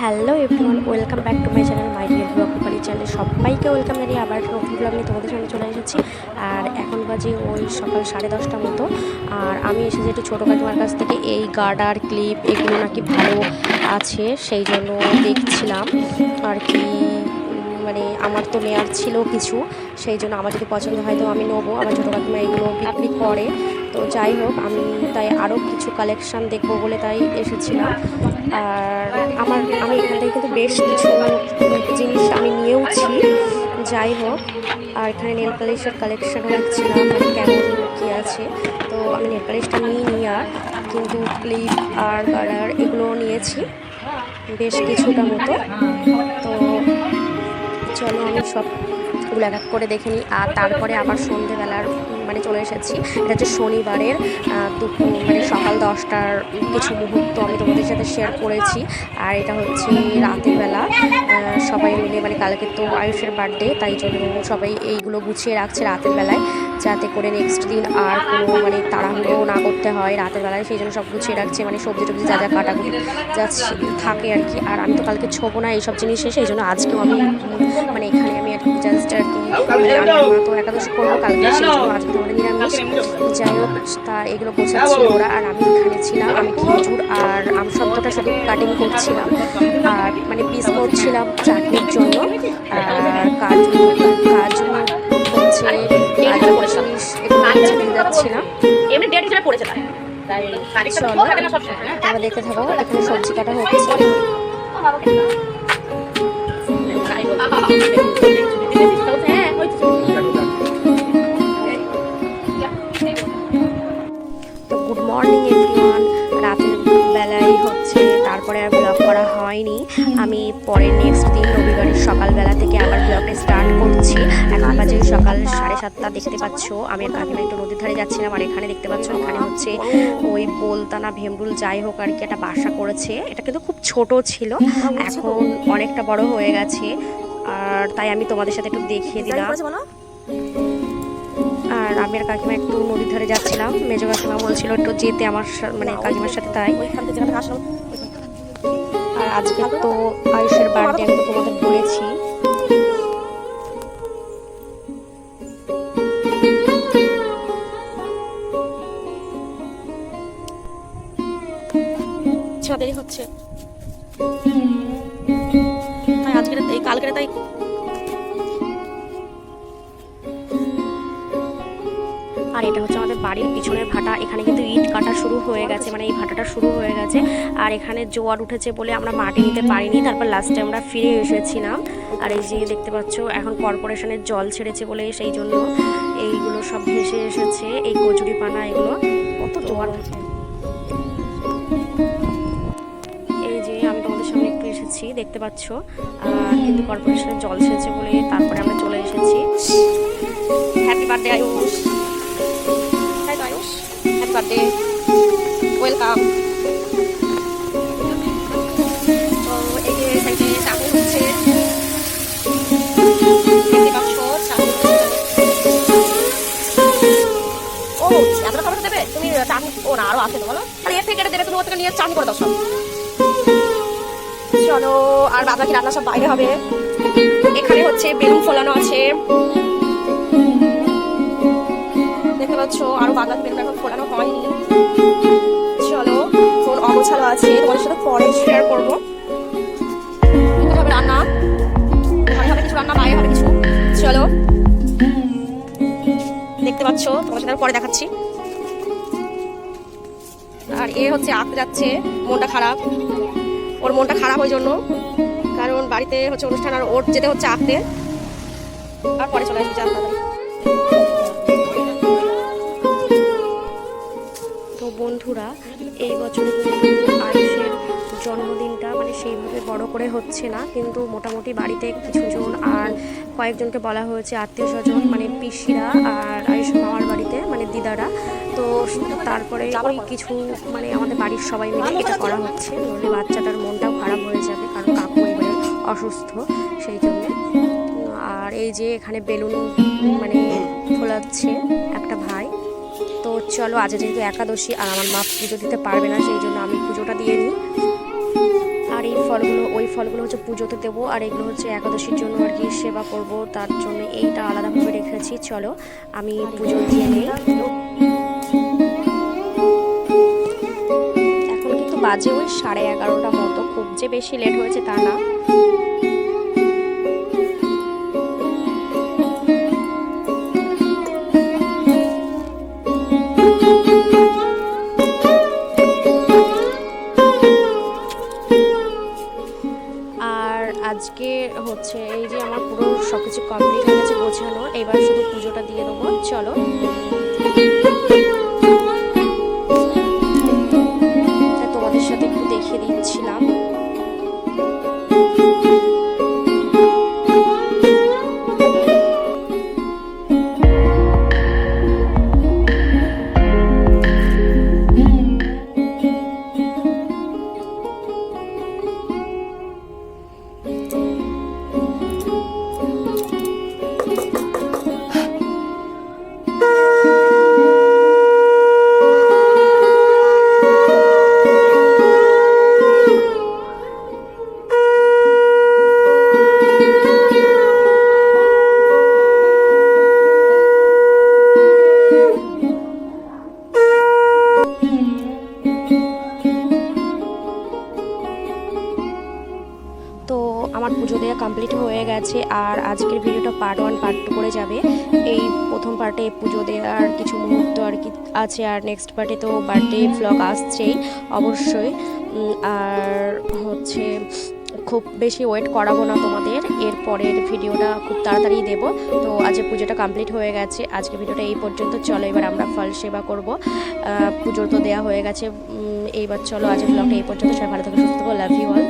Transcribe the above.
Hello everyone, welcome back to my channel, my dear blog Rupali চ্যানেলে। সবাইকে welcome জানিয়ে আবার নতুন ব্লগ নিয়ে তোমাদের সামনে চলে এসেছি। আর এখন বাজে ওই সকাল সাড়ে দশটা মতো। আর আমি এসেছি একটু ছোটো কাকিমার কাছ থেকে। এই গার্ডার ক্লিপ এগুলো নাকি ভালো আছে, সেই জন্য দেখছিলাম। আর কি মানে আমার তো নেয়ার ছিল কিছু, সেই জন্য আমার যদি পছন্দ হয় তো আমি নেব। আমার ছোটো কাকিমা এগুলো বিক্রি করে। তো যাই হোক, আমি তাই আরও কিছু কালেকশান দেখব বলে তাই এসেছিলাম। আর আমার, আমি এখান থেকে কিন্তু বেশ কিছু জিনিস আমি নিয়েওছি। যাই হোক, আর এখানে নেল পালিশের কালেকশানও দেখছিলাম মানে কেমন কী আছে। তো আমি নেল পালিশটা নিয়ে নিই আর, কিন্তু ক্লিপ আর কালার এগুলোও নিয়েছি, বেশ কিছুটা মতো। তো চলো আমি এক এক করে দেখে নিই। আর তারপরে আবার সন্ধেবেলার মানে চলে এসেছি। এটা হচ্ছে শনিবারের দুপুর মানে সকাল দশটার কিছু মুহূর্ত আমি তোমাদের সাথে শেয়ার করেছি। আর এটা হচ্ছে রাতের বেলা। সবাই মিলে মানে কালকে তো আয়ুষের বার্থডে তাই জন্য সবাই এইগুলো গুছিয়ে রাখছে রাতের বেলায়, যাতে করে নেক্সট দিন আর কোনো মানে তাড়াহুড়ো না করতে হয় রাতের বেলায়। সেই জন্য সব গুছিয়ে রাখছে মানে সবজি টবজি যা যা কাটাকুটি যা থাকে আর কি। আর আমি তো কালকে ছোবো না এইসব জিনিসে, সেই জন্য আজকেও আমি মানে আর আমি আমরা তো একাদশ করব কালকে সেই জন্য আজকে তো আমাদের নিরামিষ যাই হোক তা এগুলো গোছাচ্ছিল ওরা আর আমি এখানে ছিলাম আমি খেজুর আর আম সত্যটা শুধু কাটিং করছিলাম। আর মানে পিস করছিলাম চাটনির জন্য। আর কাজু কাজু হচ্ছে কাজু কিশমিশ এগুলো যাচ্ছিলাম। এমনি ডেট হিসেবে পড়েছে তাই তাই তারিখটা চলো। তো থাকে না সবসময় হ্যাঁ? দেখতে থাকো এখানে সবজি কাটা হচ্ছে। তারপরে আর ব্লগ করা হয়নি। আমি পরের নেক্সট দিন রবিবারের সকালবেলা থেকে আবার ব্লগটা স্টার্ট করছি। এখন বাজে সকাল সাড়ে সাতটা দেখতে পাচ্ছ। আমি আর কাকিমা একটু নদীর ধারে যাচ্ছিলাম আর এখানে দেখতে পাচ্ছ এখানে হচ্ছে ওই বলতানা ভেমরুল যাই হোক আর কি একটা বাসা করেছে। এটা কিন্তু খুব ছোট ছিল এখন অনেকটা বড় হয়ে গেছে। আর তাই আমি তোমাদের সাথে একটু দেখিয়ে দিলাম। আর আমি আর কাকিমা একটু নদীর ধারে যাচ্ছিলাম। মেজো কাকিমা বলছিল একটু যেতে আমার মানে কাকিমার সাথে তাই। আজকে তো আয়ুষের বার্থডে আমি তো তোমাদের বলেছি। আচ্ছা দেরি হচ্ছে। তাই আজকের, এই কালকের তাই আর এটা হচ্ছে আমাদের বাড়ির পিছনের ভাটা। এখানে কিন্তু ইট কাটা শুরু হয়ে গেছে মানে এই ভাটাটা শুরু হয়ে গেছে। আর এখানে জোয়ার উঠেছে বলে আমরা মাটি নিতে পারিনি, তারপর লাস্টে আমরা ফিরে এসেছিলাম। আর এই যে দেখতে পাচ্ছ, এখন কর্পোরেশনের জল ছেড়েছে বলে সেই জন্য এইগুলো সব ভেসে এসেছে, এই কচুরি পানা, এগুলো কত জোয়ার এই যে আমি সামনে একটু এসেছি, দেখতে পাচ্ছ কিন্তু কর্পোরেশনের জল ছেড়েছে বলে তারপরে আমরা চলে এসেছি। Happy birthday Ayush. এতটা খাবার দেবে? তুমি চাটনি ও, না, আরও আছে তো বলো। তাহলে এর দেবে, তুমি নিয়ে চাটনি করে দাও চলো, আর বাদ বাকি রান্না সব বাইরে হবে। এখানে হচ্ছে বেলুন ফোলানো আছে। দেখতে পাচ্ছ, আরও বাদ বাকি এখন ফোলানো হয়নি। চলো ফোন অগোছালো আছে, তোমাদের সাথে পরে শেয়ার করব। রান্না। কিছু রান্না কিছু। চলো। দেখতে তোমার সাথে পরে দেখাচ্ছি। আর এ হচ্ছে আঁকতে যাচ্ছে, মনটা খারাপ। ওর মনটা খারাপ ওই জন্য। কারণ বাড়িতে হচ্ছে অনুষ্ঠান আর ওর যেতে হচ্ছে আঁকতে। আর পরে চলে আসবে আপনাদের বড় করে হচ্ছে না, কিন্তু মোটামুটি বাড়িতে কিছুজন আর কয়েকজনকে বলা হয়েছে আত্মীয় স্বজন মানে পিসিরা আর আয়ুষ মামার বাড়িতে মানে দিদারা। তো তারপরে ওই কিছু মানে আমাদের বাড়ির সবাই মিলে এটা করা হচ্ছে। নইলে বাচ্চাটার মনটাও খারাপ হয়ে যাবে, কারণ কাকু এবারে অসুস্থ, সেই জন্যে। আর এই যে এখানে বেলুন মানে ফোলাচ্ছে একটা ভাই। তো চলো, আজ যেহেতু একাদশী, আর আমার মা পুজো দিতে পারবে না, সেই জন্য আমি পুজোটা দিয়ে নিই। ফলগুলো, ওই ফলগুলো হচ্ছে পুজোতে দেবো, আর এগুলো হচ্ছে একাদশীর জন্য আর কি সেবা করব, তার জন্য এইটা আলাদাভাবে রেখেছি। চলো, আমি পুজো দিয়ে নিই। এখন কিন্তু বাজে ওই সাড়ে এগারোটা মতো, খুব যে বেশি লেট হয়েছে তা না। আজকে হচ্ছে এই যে আমার পুরো সব কিছু কমপ্লিট হয়ে গেছে গোছানো, এবার শুধু পুজোটা দিয়ে দেবো। চলো। গেছে আর আজকের ভিডিওটা পার্ট ওয়ান পার্ট টু করে যাবে। এই প্রথম পার্টে পুজো দেওয়ার কিছু মুহূর্ত আর কি আছে আর নেক্সট পার্টে তো বার্থডে ফ্লগ আসছেই অবশ্যই। আর হচ্ছে খুব বেশি ওয়েট করাবো না তোমাদের। এর পরের ভিডিওটা খুব তাড়াতাড়ি দেব। তো আজকে পুজোটা কমপ্লিট হয়ে গেছে। আজকে ভিডিওটা এই পর্যন্ত। চলো এবার আমরা ফল সেবা করব। পুজো তো দেওয়া হয়ে গেছে। এইবার চলো আজকে ব্লগটা এই পর্যন্ত। সবাই ভালো থাকো, সুস্থ লাভ ইউ অল